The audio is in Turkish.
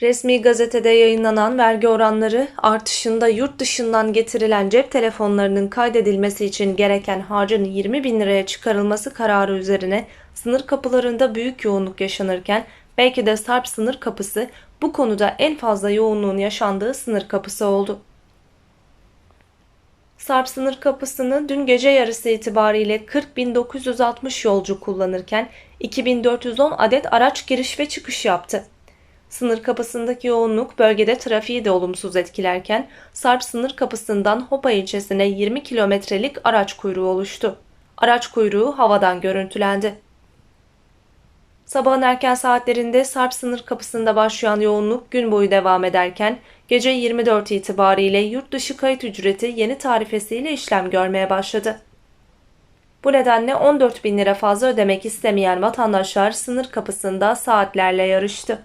Resmi gazetede yayınlanan vergi oranları artışında yurt dışından getirilen cep telefonlarının kaydedilmesi için gereken harcın 20 bin liraya çıkarılması kararı üzerine sınır kapılarında büyük yoğunluk yaşanırken belki de Sarp sınır kapısı bu konuda en fazla yoğunluğun yaşandığı sınır kapısı oldu. Sarp sınır kapısını dün gece yarısı itibariyle 40.960 yolcu kullanırken 2410 adet araç giriş ve çıkış yaptı. Sınır kapısındaki yoğunluk bölgede trafiği de olumsuz etkilerken Sarp sınır kapısından Hopa ilçesine 20 kilometrelik araç kuyruğu oluştu. Araç kuyruğu havadan görüntülendi. Sabahın erken saatlerinde Sarp sınır kapısında başlayan yoğunluk gün boyu devam ederken gece 24 itibariyle yurt dışı kayıt ücreti yeni tarifesiyle işlem görmeye başladı. Bu nedenle 14 bin lira fazla ödemek istemeyen vatandaşlar sınır kapısında saatlerle yarıştı.